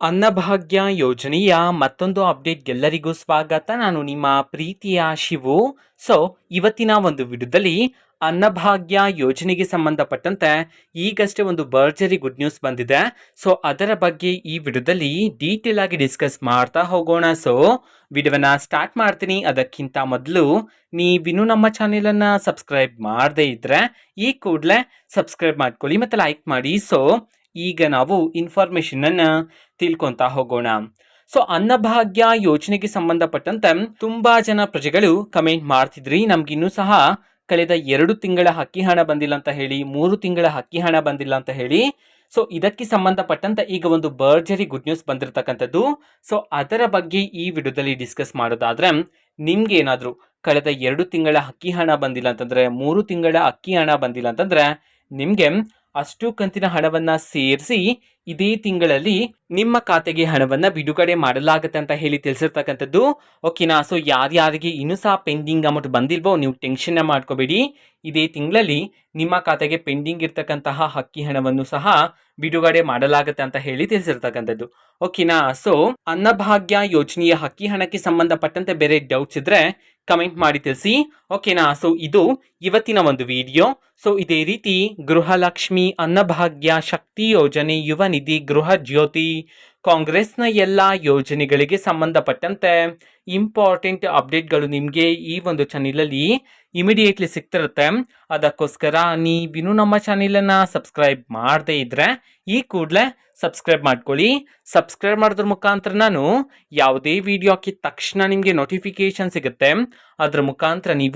ಅನ್ನಭಾಗ್ಯ ಯೋಜನೆಯ ಮತ್ತೊಂದು ಅಪ್ಡೇಟ್ ಎಲ್ಲರಿಗೂ ಸ್ವಾಗತ. ನಾನು ನಿಮ್ಮ ಪ್ರೀತಿಯ ಶಿವು. ಸೊ ಇವತ್ತಿನ ಒಂದು ವಿಡಿಯೋದಲ್ಲಿ ಅನ್ನಭಾಗ್ಯ ಯೋಜನೆಗೆ ಸಂಬಂಧಪಟ್ಟಂತೆ ಈಗಷ್ಟೇ ಒಂದು ಭರ್ಜರಿ ಗುಡ್ ನ್ಯೂಸ್ ಬಂದಿದೆ. ಸೊ ಅದರ ಬಗ್ಗೆ ಈ ವಿಡಿಯೋದಲ್ಲಿ ಡೀಟೇಲ್ ಆಗಿ ಡಿಸ್ಕಸ್ ಮಾಡ್ತಾ ಹೋಗೋಣ. ಸೊ ವಿಡಿಯೋವನ್ನ ಸ್ಟಾರ್ಟ್ ಮಾಡ್ತೀನಿ. ಅದಕ್ಕಿಂತ ಮೊದಲು ನೀವಿನ್ನು ನಮ್ಮ ಚಾನೆಲನ್ನು ಸಬ್ಸ್ಕ್ರೈಬ್ ಮಾಡದೇ ಇದ್ದರೆ ಈ ಕೂಡಲೇ ಸಬ್ಸ್ಕ್ರೈಬ್ ಮಾಡ್ಕೊಳ್ಳಿ ಮತ್ತು ಲೈಕ್ ಮಾಡಿ. ಸೊ ಈಗ ನಾವು ಇನ್ಫಾರ್ಮೇಶನ್ ಅನ್ನ ತಿಳ್ಕೊಂತ ಹೋಗೋಣ. ಸೊ ಅನ್ನಭಾಗ್ಯ ಯೋಜನೆಗೆ ಸಂಬಂಧಪಟ್ಟಂತೆ ತುಂಬಾ ಜನ ಪ್ರಜೆಗಳು ಕಮೆಂಟ್ ಮಾಡ್ತಿದ್ರಿ. ನಮ್ಗಿನ್ನೂ ಸಹ ಕಳೆದ ಎರಡು ತಿಂಗಳ ಅಕ್ಕಿ ಹಣ ಬಂದಿಲ್ಲ ಅಂತ ಹೇಳಿ, ಮೂರು ತಿಂಗಳ ಅಕ್ಕಿ ಹಣ ಬಂದಿಲ್ಲ ಅಂತ ಹೇಳಿ. ಸೊ ಇದಕ್ಕೆ ಸಂಬಂಧಪಟ್ಟಂತ ಈಗ ಒಂದು ಬರ್ಜರಿ ಗುಡ್ ನ್ಯೂಸ್ ಬಂದಿರತಕ್ಕಂಥದ್ದು. ಸೊ ಅದರ ಬಗ್ಗೆ ಈ ವಿಡಿಯೋದಲ್ಲಿ ಡಿಸ್ಕಸ್ ಮಾಡೋದಾದ್ರೆ ನಿಮ್ಗೆ ಏನಾದರೂ ಕಳೆದ ಎರಡು ತಿಂಗಳ ಅಕ್ಕಿ ಹಣ ಬಂದಿಲ್ಲ ಅಂತಂದ್ರೆ, ಮೂರು ತಿಂಗಳ ಅಕ್ಕಿ ಹಣ ಬಂದಿಲ್ಲ ಅಂತಂದ್ರೆ, ನಿಮ್ಗೆ ಅಷ್ಟು ಕಂತಿನ ಹಣವನ್ನ ಸೇರಿಸಿ ಇದೇ ತಿಂಗಳಲ್ಲಿ ನಿಮ್ಮ ಖಾತೆಗೆ ಹಣವನ್ನ ಬಿಡುಗಡೆ ಮಾಡಲಾಗುತ್ತೆ ಅಂತ ಹೇಳಿ ತಿಳಿಸಿರ್ತಕ್ಕಂಥದ್ದು. ಓಕೆನಾ ಸೊ ಯಾರ್ಯಾರಿಗೆ ಇನ್ನೂ ಸಹ ಪೆಂಡಿಂಗ್ ಅಮೌಂಟ್ ಬಂದಿಲ್ವೋ ನೀವು ಟೆನ್ಷನ್ ಮಾಡ್ಕೋಬೇಡಿ. ಇದೇ ತಿಂಗಳಲ್ಲಿ ನಿಮ್ಮ ಖಾತೆಗೆ ಪೆಂಡಿಂಗ್ ಇರ್ತಕ್ಕಂತಹ ಹಕ್ಕಿ ಹಣವನ್ನು ಸಹ ಬಿಡುಗಡೆ ಮಾಡಲಾಗುತ್ತೆ ಅಂತ ಹೇಳಿ ತಿಳಿಸಿರ್ತಕ್ಕಂಥದ್ದು. ಓಕೆನಾ ಸೊ ಅನ್ನಭಾಗ್ಯ ಯೋಜನೆಯ ಹಕ್ಕಿ ಹಣಕ್ಕೆ ಸಂಬಂಧಪಟ್ಟಂತೆ ಬೇರೆ ಡೌಟ್ಸ್ ಇದ್ರೆ ಕಮೆಂಟ್ ಮಾಡಿ ತಿಳಿಸಿ. ಓಕೆನಾ ಸೊ ಇದು ಇವತ್ತಿನ ಒಂದು ವಿಡಿಯೋ ಸೊ ಇದೇ ರೀತಿ ಗೃಹಲಕ್ಷ್ಮಿ ಅನ್ನಭಾಗ್ಯ ಶಕ್ತಿ ಯೋಜನೆ, ಯುವ ನಿಧಿ, ಗೃಹ ಜ್ಯೋತಿ, ಕಾಂಗ್ರೆಸ್ನ ಎಲ್ಲ ಯೋಜನೆಗಳಿಗೆ ಸಂಬಂಧಪಟ್ಟಂತೆ ಇಂಪಾರ್ಟೆಂಟ್ ಅಪ್ಡೇಟ್ಗಳು ನಿಮಗೆ ಈ ಒಂದು ಚಾನಲಲ್ಲಿ ಇಮಿಡಿಯೇಟ್ಲಿ ಸಿಗ್ತಿರುತ್ತೆ. ಅದಕ್ಕೋಸ್ಕರ ನೀವಿನ್ನೂ ನಮ್ಮ ಚಾನೆಲನ್ನು ಸಬ್ಸ್ಕ್ರೈಬ್ ಮಾಡದೇ ಇದ್ದರೆ ಈ ಕೂಡಲೇ ಸಬ್ಸ್ಕ್ರೈಬ್ ಮಾಡ್ಕೊಳ್ಳಿ. ಸಬ್ಸ್ಕ್ರೈಬ್ ಮಾಡಿದ್ರ ಮುಖಾಂತರ ನಾನು ಯಾವುದೇ ವಿಡಿಯೋ ಹಾಕಿದ ತಕ್ಷಣ ನಿಮಗೆ ನೋಟಿಫಿಕೇಶನ್ ಸಿಗುತ್ತೆ. ಅದರ ಮುಖಾಂತರ ನೀವು